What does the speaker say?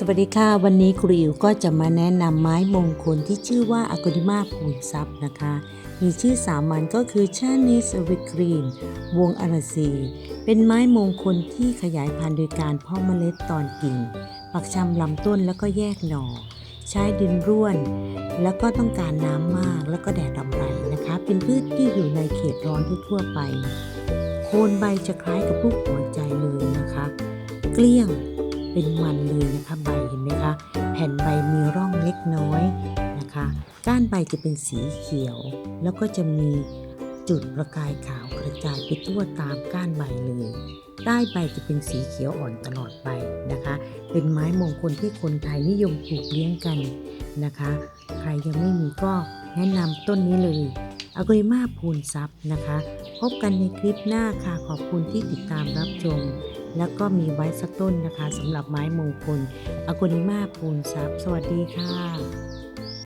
สวัสดีค่ะ วันนี้ครูอิ๋วก็จะมาแนะนำไม้มงคลที่ชื่อว่าอ g ก n ิมาภูนทรัพย์นะคะ มีชื่อสามัญก็คือชานิสวิกรีน วงอาราซี เป็นไม้มงคลที่ขยายพันธุ์โดยการเพาะเมล็ดตอนกิ่ง ปักชำลำต้นแล้วก็แยกหน่อ ใช้ดินร่วน แล้วก็ต้องการน้ำมากแล้วก็แดดรำไรนะคะ เป็นพืชที่อยู่ในเขตร้อนทั่วไป โคนใบจะคล้ายกับรูปหัวใจเลยนะคะ เกลี้ยง เป็นมันเลยนะคะใบเห็นไหมคะ แผ่นใบมีร่องเล็กน้อยนะคะ ก้านใบจะเป็นสีเขียว แล้วก็จะมีจุดประกายขาวกระจายไปทั่วตามก้านใบเลย ใต้ใบจะเป็นสีเขียวอ่อนตลอดไปนะคะ เป็นไม้มงคลที่คนไทยนิยมปลูกเลี้ยงกันนะคะ ใครยังไม่มีก็แนะนำต้นนี้เลย อ g ก i มาพูนซับนะคะ พบกันในคลิปหน้าค่ะ ขอบคุณที่ติดตามรับชม แล้วก็มีไว้สักต้นนะคะสำหรับไม้มงคลอ g กริมาพูนซับสวัสดีค่ะ